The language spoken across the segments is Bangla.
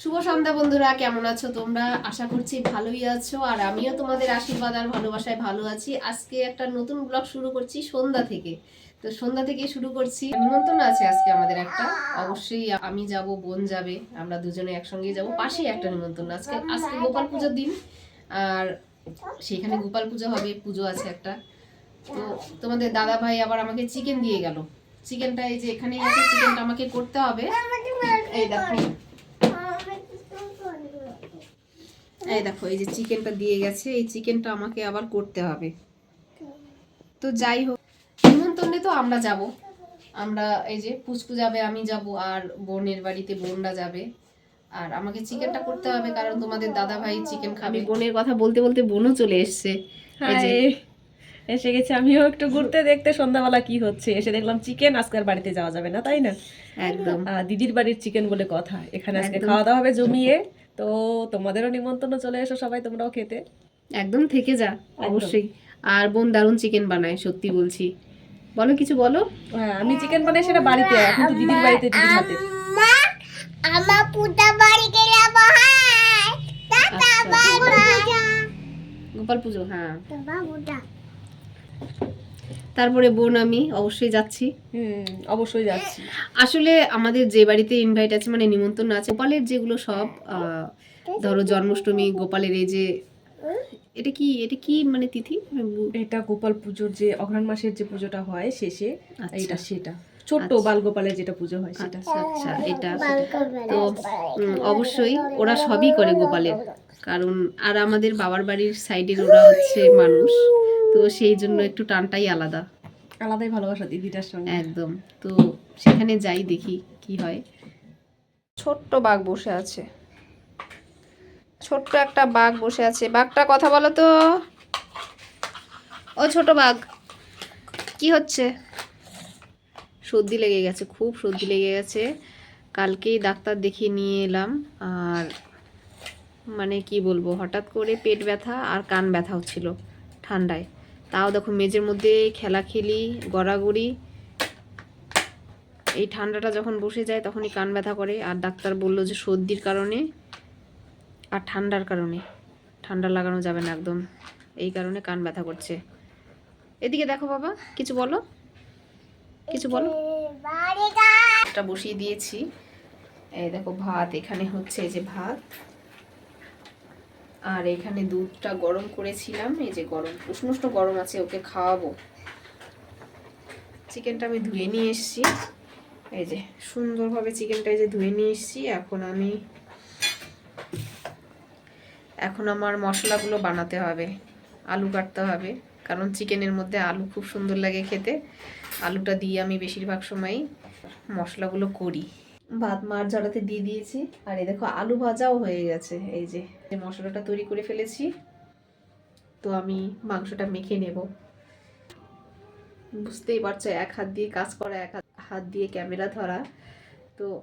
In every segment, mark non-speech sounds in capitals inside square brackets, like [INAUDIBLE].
শুভ সন্ধ্যা বন্ধুরা, কেমন আছো তোমরা? আশা করছি ভালোই আছো, আর আমিও তোমাদের আশীর্বাদ আর ভালোবাসায় ভালো আছি। আজকে একটা নতুন ব্লগ শুরু করছি সন্ধ্যা থেকে। তো সন্ধ্যা থেকে শুরু করছি। নিমন্ত্রণ আছে আজকে আমাদের একটা। অবশ্যই আমি যাব, বোন যাবে, আমরা দুজনে একসঙ্গে যাব। পাশেই একটা নিমন্ত্রণ আজকে আজকে গোপাল পুজোর দিন, আর সেখানে গোপাল পুজো হবে, পুজো আছে একটা। তো তোমাদের দাদা ভাই আবার আমাকে চিকেন দিয়ে গেল। চিকেনটা এই যে এখানেই আছে চিকেনটা আমাকে করতে হবে। এই দেখো। এই দেখো এই যে চিকেনটা দিয়ে গেছে এই চিকেনটা আমাকে আবার করতে হবে। তো যাই হোক নিমন্ত্রণে তো আমরা যাব। আমরা এই যে পুচকু যাবে আমি যাব আর বোনের বাড়িতে বোনরা যাবে। আর আমাকে চিকেনটা করতে হবে কারণ তোমাদের দাদা ভাই চিকেন খাবে। বোনের কথা বলতে বলতে বোনও চলে এসছে। এসে গেছে আমিও একটু ঘুরতে দেখতে সন্ধ্যাবেলা কি হচ্ছে। এসে দেখলাম চিকেন আজকের বাড়িতে যাওয়া যাবে না তাই না? একদম। দিদির বাড়ির চিকেন বলে কথা। এখানে আজকে খাওয়া দাওয়া হবে জমিয়ে। তো তোমাদেরও নিমন্ত্রণ চলে এসো সবাই তোমরাও খেতে। একদম থেকে যা অবশ্যই। আর বোন দারুণ চিকেন বানায় সত্যি বলছি। বলো কিছু বলো। হ্যাঁ আমি চিকেন বানাই সেটা বাড়িতে এখন তো দিদির বাড়িতে দিদির হাতে। আমার বাড়ি গেলে আচ্ছা। বাই গোপাল পুজো হ্যাঁ। বাবুটা তারপরে বোন আমি অবশ্যই যাচ্ছি। হুম অবশ্যই যাচ্ছি। আসলে আমাদের যে বাড়িতে ইনভাইট আছে মানে নিমন্ত্রণ আছে গোপালের যেগুলো সব ধরো জন্মাষ্টমী গোপালের এই যে এটা কি এটা কি মানে তিথি? এটা গোপাল পুজোর যে অঘ্রাণ মাসের যে পুজোটা হয় শেষে আচ্ছা। এটা সেটা। ছোট্ট আচ্ছা। বাল গোপালের যেটা পুজো হয় সেটা। আচ্ছা আচ্ছা এটা তো অবশ্যই ওরা সবই করে গোপালের। কারণ আর আমাদের বাবার বাড়ির সাইডের ওরা হচ্ছে মানুষ। তো সেই জন্য একটু টানটাই আলাদা। আলাদাই ভালোবাসা দিদিটার সঙ্গে। একদম। তো সেখানে যাই দেখি কি হয়। ছোট্ট বাঘ বসে আছে। ছোট্ট একটা বাঘ বসে আছে। বাঘটা কথা বলো তো। ও ছোট বাঘ। কি হচ্ছে? সর্দি লেগে গেছে খুব সর্দি লেগে গেছে। কালকেই ডাক্তার দেখিয়ে নিয়ে এলাম। আর মানে কি বলব হঠাৎ করে পেট ব্যথা আর কান ব্যথা হচ্ছিল ঠান্ডায়। তাও দেখো মেঝের মধ্যে খেলাখেলি গড়াগড়ি। এই ঠান্ডাটা যখন বসে যায় তখনই কান ব্যথা করে। আর ডাক্তার বলল যে সর্দির কারণে আর ঠান্ডার কারণে। ঠান্ডা লাগানো যাবে না একদম। এই কারণে কান ব্যথা করছে। এদিকে দেখো বাবা কিছু বলো? কিছু বলো? বসিয়ে দিয়েছি। এই দেখো ভাত এখানে হচ্ছে এই যে ভাত। আর এখানে দুধটা গরম করেছিলাম, এই যে গরম উষ্ণ উষ্ণ গরম আছে, ওকে খাওয়াবো। চিকেনটা আমি ধুয়ে নিয়ে এসেছি। এই যে সুন্দরভাবে চিকেনটা এই যে ধুয়ে নিয়ে এসেছি। এখন আমি, এখন আমার মশলাগুলো বানাতে হবে, আলু কাটতে হবে, কারণ চিকেনের মধ্যে আলু খুব সুন্দর লাগে খেতে। আলুটা দিয়ে আমি বেশিরভাগ সময়ই মশলাগুলো করি। ভাত মার ঝরাতে দিয়ে দিয়েছি। আর এই দেখো, আলু ভাজাও হয়ে গেছে। এই যে মশলাটা তৈরি করে ফেলেছি। তো আমি মাংসটা মেখে নেব। বুঝতেই পারছ, এক হাত দিয়ে কাজ করা, এক হাত- দিয়ে ক্যামেরা ধরা। তো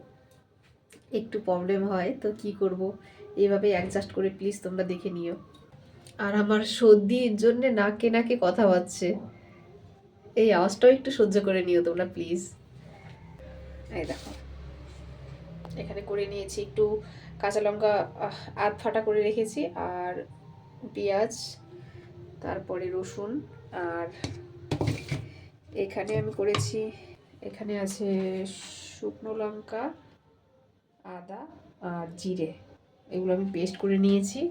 একটু প্রবলেম হয়, তো কি করব? এইভাবে অ্যাডজাস্ট করে প্লিজ তোমরা দেখে নিও। আর আমার সর্দির জন্য নাকে নাকে কথা হচ্ছে এই আওয়াজটাও একটু সহ্য করে নিও তোমরা প্লিজ এই দেখো। এখানে করে নিয়েছি একটু কাঁচা লঙ্কা আধ ফাটা করে রেখেছি আর পেঁয়াজ, তারপরে রসুন আর এখানে আমি করেছি, এখানে আছে শুকনো লঙ্কা, আদা আর জিরে। এগুলো আমি পেস্ট করে নিয়েছি।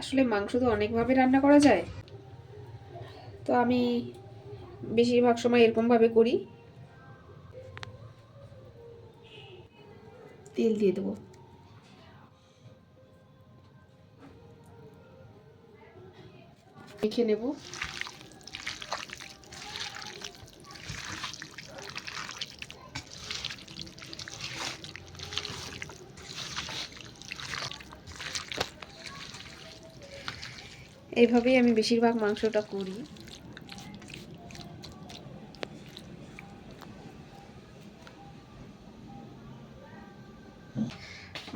আসলে মাংস তো অনেকভাবে রান্না করা যায়। আমি বেশিরভাগ সময় এরকমভাবে করি। তেল দিয়ে দেবো। মেখে নেব। এইভাবেই আমি বেশিরভাগ মাংসটা করি।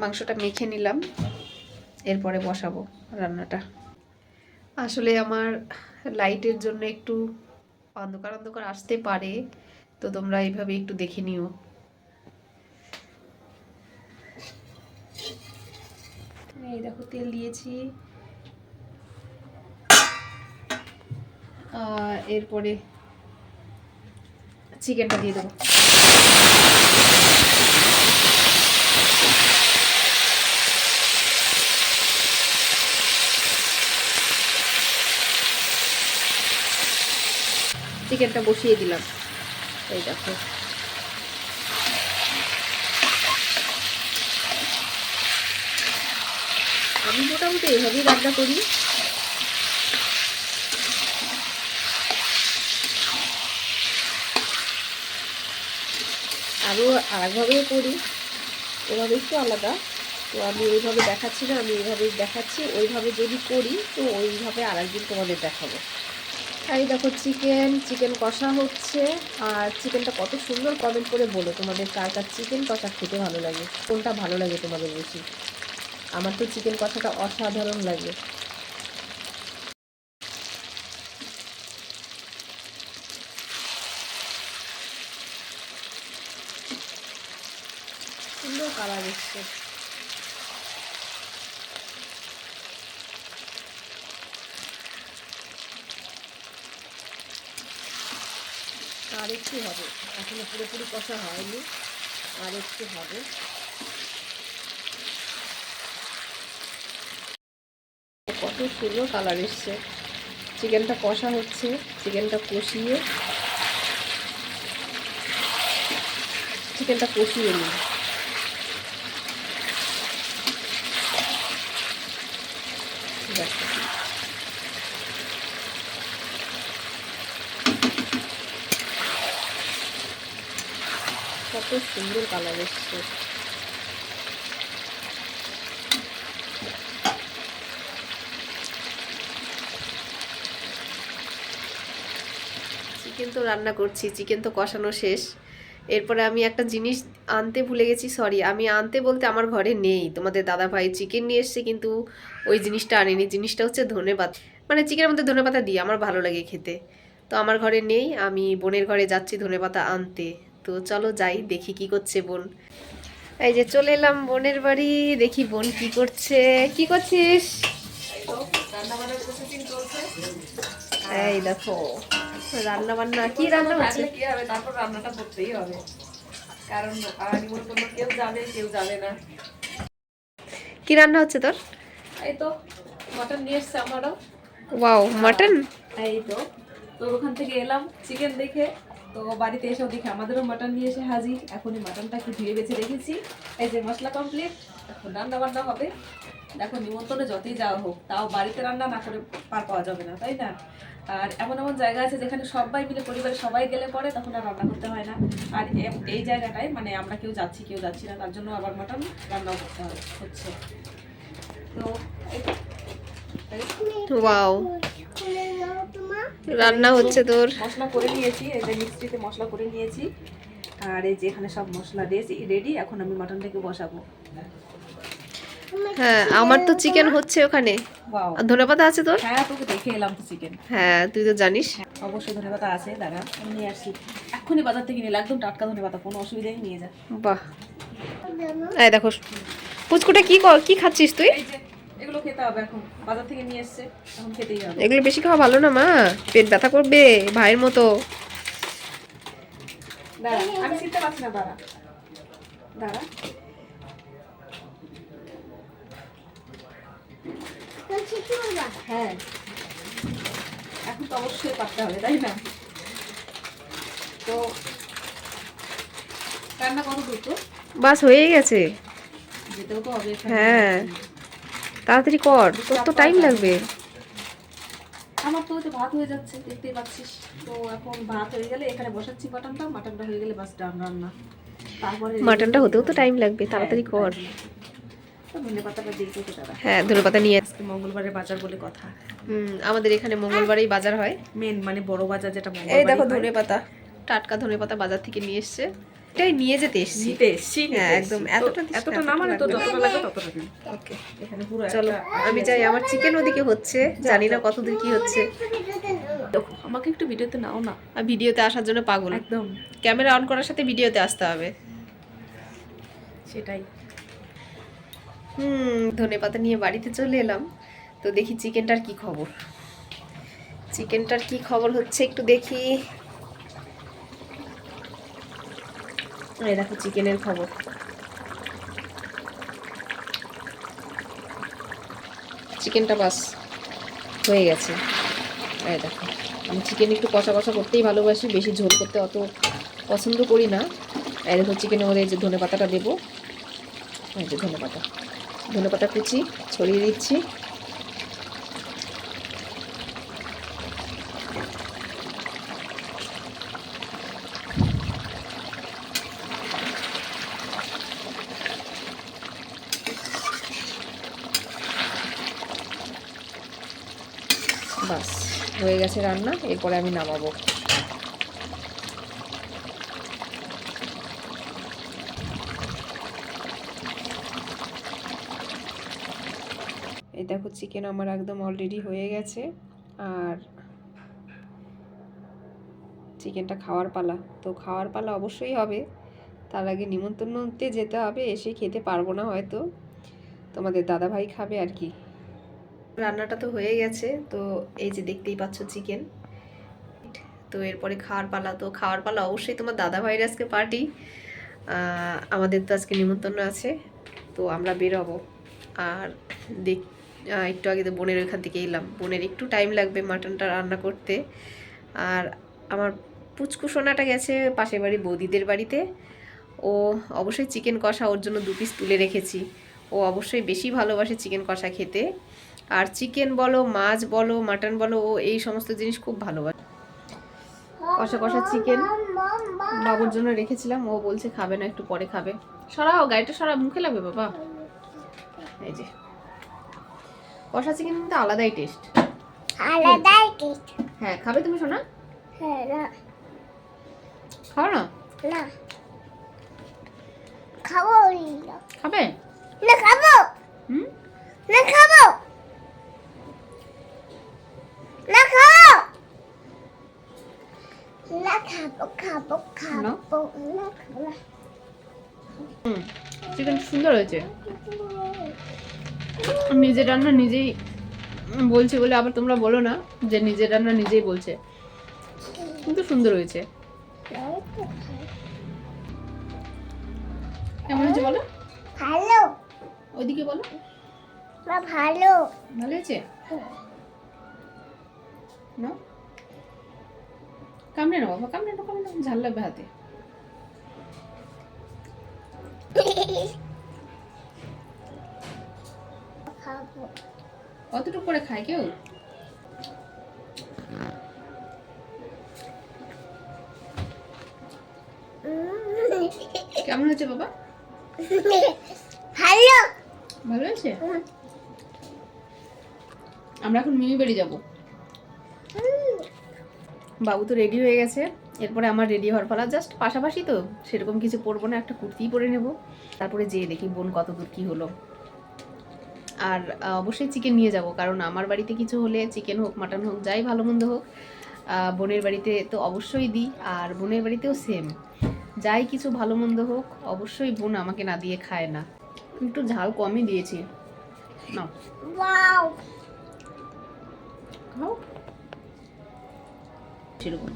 মাংসটা মেখে নিলাম। এরপরে বসাবো রান্নাটা। আসলে আমার লাইটের জন্য একটু অন্ধকার অন্ধকার আসতে পারে, তো তোমরা এইভাবে একটু দেখে নিও। এই দেখো, তেল দিয়েছি। এরপরে চিকেনটা দিয়ে দেবো। চিকেনটা বসিয়ে দিলাম। এই দেখো। আমি মোটামুটি এইভাবেই রান্না করি। আরও আরেকভাবেও করি। ওভাবে একটু আলাদা। তো আমি ওইভাবে দেখাচ্ছি না, আমি এইভাবেই দেখাচ্ছি। ওইভাবে যদি করি, তো ওইভাবে আরেকদিন তোমাদের দেখাবো। এই দেখো চিকেন চিকেন কষা হচ্ছে। আর চিকেনটা কত সুন্দর কমেন্ট করে বলো তোমাদের কার কার চিকেন কষা খেতে ভালো লাগে, কোনটা ভালো লাগে তোমাদের বেশি আমার তো চিকেন কষাটা অসাধারণ লাগে। সুন্দর কালার এসছে আর একটু হবে এখনও পুরোপুরি কষা হয়নি, আর একটু হবে। কত সুন্দর কালার এসছে। চিকেনটা কষা হচ্ছে, চিকেনটা কষিয়ে চিকেনটা কষিয়ে নিই কত সুন্দর কালার এসছে। চিকেন তো রান্না করছি, চিকেন তো কষানো শেষ। এরপরে আমি একটা জিনিস আনতে ভুলে গেছি সরি আমি আনতে বলতে আমার ঘরে নেই। তোমাদের দাদা ভাই চিকেন নিয়ে এসছে, কিন্তু ওই জিনিসটা আনিনি। জিনিসটা হচ্ছে ধনেপাতা। মানে চিকেনের মধ্যে ধনেপাতা দিই, আমার ভালো লাগে খেতে। তো আমার ঘরে নেই, আমি বোনের ঘরে যাচ্ছি ধনেপাতা আনতে। তো চলো যাই দেখি কি করছে বোন। এই যে চলে এলাম বোনের বাড়ি দেখি বোন কি করছে। কি করছিস? এই দেখো রান্না বান্না কি রান্না হচ্ছে? কি হবে? তারপর রান্নাটা করতেই হবে। কারণ নিমন্ত্রণ কেউ যাবে কেউ যাবে না। কি রান্না হচ্ছে তোর? এই তো মটন নিয়ে এসছে আমারও। ওয়াও মাটন এই তো। তোর ওখান থেকে এলাম চিকেন দেখে। তো বাড়িতে এসেও দেখে আমাদেরও মাটন নিয়ে এসে হাজির। এখনই মাটনটাকে ধুয়ে বেছে রেখেছি। এই যে মশলা কমপ্লিট এখন রান্না বান্না হবে। দেখো, নিমন্ত্রণে যতই যাওয়া হোক, তাও বাড়িতে রান্না না করে পার পাওয়া যাবে না, তাই না? আর এমন এমন জায়গা আছে যেখানে সবাই মিলে পরিবারের সবাই গেলে পরে তখন আর রান্না করতে হয় না। আর এই জায়গাটায় মানে আমরা কেউ যাচ্ছি কেউ যাচ্ছি না, তার জন্য আবার মাটন রান্নাও করতে হচ্ছে। তো এই তো। এই ওয়াও খুলে নাও তোমার রান্না হচ্ছে তোর। মশলা করে নিয়েছি এই যে মিক্সিতে মশলা করে নিয়েছি। আর এই যে এখানে সব মশলা দিয়েছি রেডি এখন আমি মাটনটাকে বসাবো। হ্যাঁ আমার তো চিকেন হচ্ছে ওখানে। ধনেপাতা আছে তোর? হ্যাঁ তোকে দেখে এলাম তো চিকেন। হ্যাঁ তুই তো জানিস। অবশ্যই ধনেপাতা আছে দাদা আমি নিয়ে আসছি। এক্ষুনি বাজার থেকে নিলে একদম টাটকা ধনেপাতা কোনো অসুবিধাই নিয়ে যা। বাহ। এই দেখো পুচকুটা কি কি খাচ্ছিস তুই? এই যে এগুলো খেতে হবে এখন। বাজার থেকে নিয়ে এসছে এখন খেতেই হবে। এগুলো বেশি খাওয়া ভালো না মা? পেট ব্যথা করবে ভাইয়ের মতো। দাঁড়া আমি চিনতে পারছি না দাঁড়া। দাঁড়া। হ্যাঁ। এখন তো অবশ্যই পারতে হবে তাই না? তো রান্না কত দূর তো? বাস হয়ে গেছে। যেতেও তো হবে হ্যাঁ। তাড়াতাড়ি কর তোর তো টাইম লাগবে। আমার তো হচ্ছে ভাত হয়ে যাচ্ছে দেখতেই পাচ্ছিস। তো এখন ভাত হয়ে গেলে এখানে বসাচ্ছি মাটনটা মাটনটা হয়ে গেলে বাস ডান রান্না। তারপরে মাটনটা হতেও তো টাইম লাগবে তাড়াতাড়ি কর। হ্যাঁ ধনেপাতা নিয়ে আজকে মঙ্গলবারে বাজার বলে কথা। হুম আমাদের এখানে মঙ্গলবারেই বাজার হয়। মেন মানে বড় বাজার যেটা এই দেখো মঙ্গলবারে ধনে পাতা টাটকা ধনে পাতা বাজার থেকে নিয়ে এসছে। এটাই নিয়ে যেতে এসছি। নিতে এসছি হ্যাঁ, একদম। এতটা এতটা না মানে তো যতটা লাগে ততটা ওকে এখানে পুরো চলো আমি যাই আমার চিকেন ওদিকে হচ্ছে জানি না কতদূর কি হচ্ছে। আমাকে একটু ভিডিওতে নাও না। আর ভিডিওতে আসার জন্য পাগল। একদম। ক্যামেরা অন করার সাথে ভিডিওতে আসতে হবে। সেটাই। হুম ধনে পাতা নিয়ে বাড়িতে চলে এলাম। তো দেখি চিকেনটার কি খবর। চিকেনটার কি খবর হচ্ছে একটু দেখি। এই দেখো চিকেনের খবর। চিকেনটা বাস। হয়ে গেছে। এই দেখো আমি চিকেন একটু কষা কষা করতেই ভালোবাসি বেশি ঝোল করতে অত পছন্দ করি না। এই দেখো চিকেনের মধ্যে যে ধনে পাতাটা দেবো। এই যে ধনে পাতা ধনে পাতা কুচি ছড়িয়ে দিচ্ছি বাস গেছে রান্না, এরপরে আমি নামাবো। এই দেখো চিকেন আমার একদম অলরেডি হয়ে গেছে, আর চিকেনটা খাওয়ার পালা। তো খাওয়ার পালা অবশ্যই হবে, তার আগে নিমন্ত্রণতে যেতে হবে, এসে খেতে পারব না হয়তো। তোমাদের দাদা ভাই খাবে আর কি। রান্নাটা তো হয়ে গেছে, তো এই যে দেখতেই পাচ্ছ চিকেন তো এরপরে খাওয়ার পালা, তো খাওয়ার পালা অবশ্যই তোমার দাদা ভাইয়ের আজকে পার্টি আমাদের তো আজকে নিমন্ত্রণ আছে, তো আমরা বেরোবো। আর দেখ একটু আগে তো বোনের ওইখান থেকে এলাম। বোনের একটু টাইম লাগবে মাটনটা রান্না করতে। আর আমার পুচকু সোনাটা গেছে পাশের বাড়ি বৌদিদের বাড়িতে। ও অবশ্যই চিকেন কষা ওর জন্য দু পিস তুলে রেখেছি। ও অবশ্যই বেশি ভালোবাসে চিকেন কষা খেতে। আর চিকেন বলো মাছ বলো মাটন বলো ও এই সমস্ত জিনিস খুব ভালোবাসে। কষা কষা চিকেন বাবুর জন্য রেখেছিলাম ও বলছে খাবে না একটু পরে খাবে। সরাও গাড়িটা সরা মুখে লাগবে বাবা। এই যে। কষা চিকেন কিন্তু আলাদাই টেস্ট আলাদাই টেস্ট হ্যাঁ খাবে তুমি শোনা হ্যাঁ না। খাও না? না। খাব খাবে? না খাব। হুম? না খাব। না খাব না খাব খাব খাব না খাব হুম চিকেন সুন্দর হয়েছে। নিজের রান্না নিজেই বলছে বলে আবার তোমরা বলো না যে নিজের রান্না নিজেই বলছে। কিন্তু সুন্দর হয়েছে। কেমন হয়েছে বলো? ভালো। ওইদিকে বলো। ভালো। ভালো হয়েছে? না কামড়ে না বাবা কামড়ে না কামড়ে না ঝাল লাগবে হাতে। কতটুকু করে খায় কেউ? কেমন হয়েছে বাবা? ভালো। ভালো হয়েছে? আমরা এখন মিমি বাড়ি যাব। বাবু তো রেডি হয়ে গেছে। এরপরে আমার রেডি হওয়ার পালা জাস্ট পাশাপাশি তো সেরকম কিছু পরবো না একটা কুর্তিই পরে নেব। তারপরে যেয়ে দেখি বোন কত দূর কী হলো। আর অবশ্যই চিকেন নিয়ে যাব কারণ আমার বাড়িতে কিছু হলে চিকেন হোক মাটন হোক যাই ভালো মন্দ হোক বোনের বাড়িতে তো অবশ্যই দিই আর বোনের বাড়িতেও সেম যাই কিছু ভালো মন্দ হোক অবশ্যই বোন আমাকে না দিয়ে খায় না। একটু ঝাল কমই দিয়েছি। না ওয়াও খাও। সেরকম।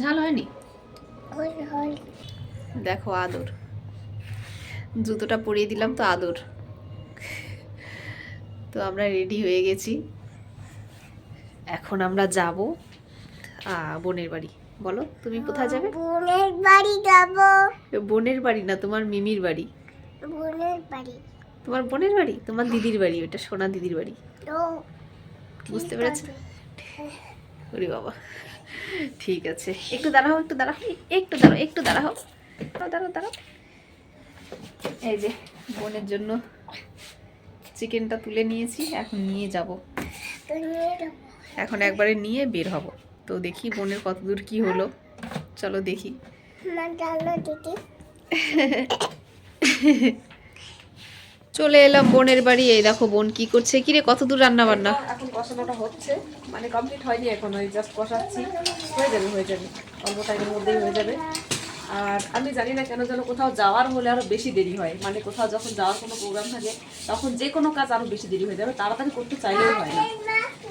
ঝাল হয়নি? দেখো আদর। জুতোটা পরিয়ে দিলাম তো আদর। তো আমরা রেডি হয়ে গেছি। এখন আমরা যাব বোনের বাড়ি। বলো তুমি কোথায় যাবে? বোনের বাড়ি যাব। বোনের বাড়ি না তোমার মিমির বাড়ি। বোনের বাড়ি। তোমার বোনের বাড়ি? তোমার দিদির বাড়ি ওটা সোনা দিদির বাড়ি। বুঝতে পেরেছ? ওরে বাবা। ঠিক আছে। একটু দাঁড়াও একটু দাঁড়াও। একটু দাঁড়াও একটু দাঁড়াও। দাঁড়াও দাঁড়াও দাঁড়াও। এই যে বোনের জন্য চিকেনটা তুলে নিয়েছি এখন নিয়ে যাব। যাব। এখন একবারে নিয়ে বের হব। তো দেখি বোনের কতদূর কি হলো। চলো দেখি। না জানো দিদি। [LAUGHS] চলে এলাম বোনের বাড়ি। এই দেখো বোন কি করছে? কিরে কত দূর রান্না বান্না এখন কষানোটা হচ্ছে মানে কমপ্লিট হয়নি এখন ওই জাস্ট কষাচ্ছি। হয়ে যাবে হয়ে যাবে। অল্প টাইমের মধ্যেই হয়ে যাবে। আর আমি জানি না কেন যেন কোথাও যাওয়ার হলে আরও বেশি দেরি হয়। মানে কোথাও যখন যাওয়ার কোনো প্রোগ্রাম থাকে তখন যে কোনো কাজ আরও বেশি দেরি হয়ে যাবে। তাড়াতাড়ি করতে চাইলেও হয় না।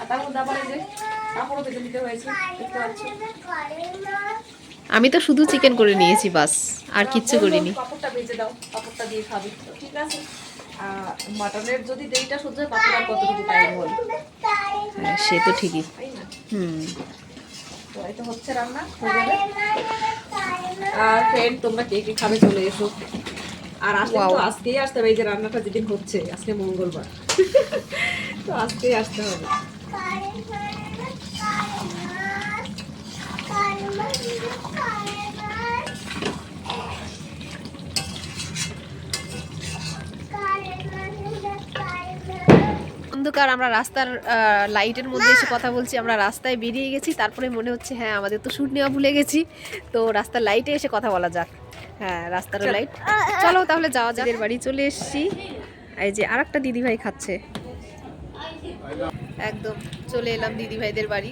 আর তার মধ্যে আবার যে কাপড়ও বেঁধে নিতে হয়েছে। দেখতে পাচ্ছ? আমি তো শুধু চিকেন করে নিয়েছি বাস। আর কিচ্ছু করিনি। কাপড়টা ভেজে দাও কাপড়টা দিয়ে খাবি। ঠিক আছে? মাটনের যদি দেরিটা সহ্য হয় পাতলা কতটুকু টাইম হল হ্যাঁ সে তো ঠিকই। হুম। তো এই তো হচ্ছে রান্না হয়ে যাবে আর ফ্রেন্ড তোমরা কে কে খাবে চলে এসো। আর আসলে তো আজকেই আসতে হবে এই যে রান্নাটা যেদিন হচ্ছে আজকে মঙ্গলবার। [LAUGHS] তো আজকেই আসতে হবে। অন্ধকার আমরা রাস্তার লাইটের মধ্যে এসে কথা বলছি আমরা রাস্তায় বেরিয়ে গেছি তারপরে মনে হচ্ছে হ্যাঁ আমাদের তো শুট নেওয়া ভুলে গেছি তো রাস্তার লাইটে এসে কথা বলা যাক। হ্যাঁ রাস্তার লাইট চলো তাহলে যাওয়া যাক। বাড়ি চলে এসেছি। এই যে আর একটা দিদিভাই খাচ্ছে। একদম চলে এলাম দিদিভাইদের বাড়ি।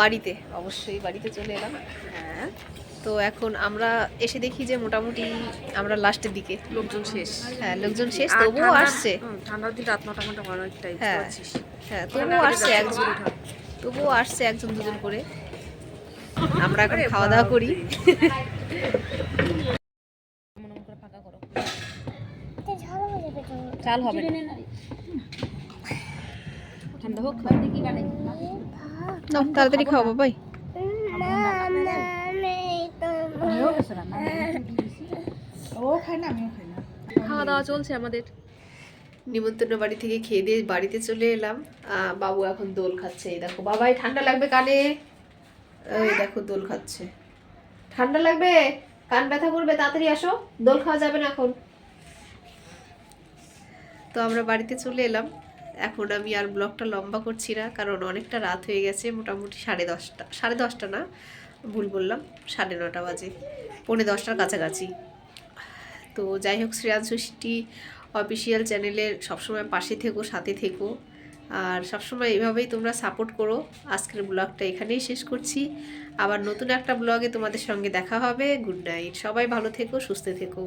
বাড়িতে অবশ্যই বাড়িতে চলে এলাম। হ্যাঁ। তো এখন আমরা এসে দেখি যে মোটামুটি আমরা লাস্টের দিকে। লোকজন শেষ। হ্যাঁ লোকজন শেষ তবুও আসছে। ঠান্ডার দিন রাত নটা ঘণ্টা অনেকটাই হ্যাঁ হ্যাঁ তবুও আসছে একজন। তবুও আসছে একজন দুজন করে। আমরা এখন খাওয়া দাওয়া করি। চাল হবে। ঠান্ডা হোক তাড়াতাড়ি খাও বাবাই। খাওয়া দাওয়া চলছে আমাদের। নিমন্ত্রণ বাড়ি থেকে খেয়ে দিয়ে বাড়িতে চলে এলাম। বাবু এখন দোল খাচ্ছে, এই দেখো। বাবাই ঠান্ডা লাগবে কানে? এই দেখো, দোল খাচ্ছে। ঠান্ডা লাগবে? কান ব্যথা করবে? তাড়াতাড়ি আসো। দোল খাওয়া যাবে না এখন। তো আমরা বাড়িতে চলে এলাম। এখন আমি আর ব্লগটা লম্বা করছি না, কারণ অনেকটা রাত হয়ে গেছে, মোটামুটি সাড়ে দশটা সাড়ে দশটা না? ভুল বললাম, সাড়ে নটা বাজে, পৌনে দশটার কাছাকাছি। তো যাই হোক, শ্রেয়ান ষষ্ঠী অফিসিয়াল চ্যানেলের সবসময় পাশে থেকো, সাথে থেকো। আর সবসময় এভাবেই তোমরা সাপোর্ট করো। আজকের ব্লগটা এখানেই শেষ করছি। আবার নতুন একটা ব্লগে তোমাদের সঙ্গে দেখা হবে। Good night. সবাই ভালো থেকো, সুস্থ থেকো।